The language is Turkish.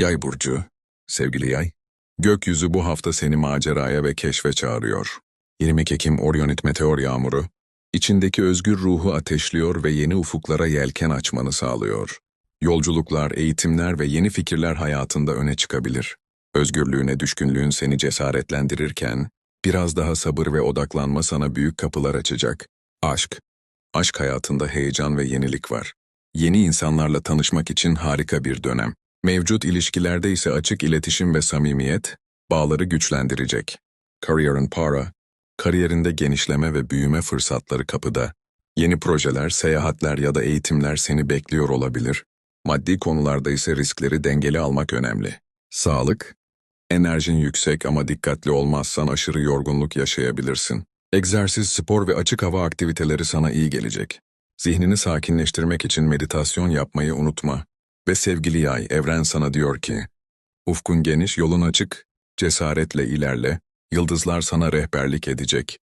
Yay burcu, sevgili yay. Gökyüzü bu hafta seni maceraya ve keşfe çağırıyor. 20 Ekim Orionit meteor yağmuru, içindeki özgür ruhu ateşliyor ve yeni ufuklara yelken açmanı sağlıyor. Yolculuklar, eğitimler ve yeni fikirler hayatında öne çıkabilir. Özgürlüğüne düşkünlüğün seni cesaretlendirirken, biraz daha sabır ve odaklanma sana büyük kapılar açacak. Aşk. Aşk hayatında heyecan ve yenilik var. Yeni insanlarla tanışmak için harika bir dönem. Mevcut ilişkilerde ise açık iletişim ve samimiyet, bağları güçlendirecek. Career Para, kariyerinde genişleme ve büyüme fırsatları kapıda. Yeni projeler, seyahatler ya da eğitimler seni bekliyor olabilir. Maddi konularda ise riskleri dengeli almak önemli. Sağlık, enerjin yüksek ama dikkatli olmazsan aşırı yorgunluk yaşayabilirsin. Egzersiz, spor ve açık hava aktiviteleri sana iyi gelecek. Zihnini sakinleştirmek için meditasyon yapmayı unutma. Ve sevgili yay, evren sana diyor ki, ufkun geniş, yolun açık, cesaretle ilerle, yıldızlar sana rehberlik edecek.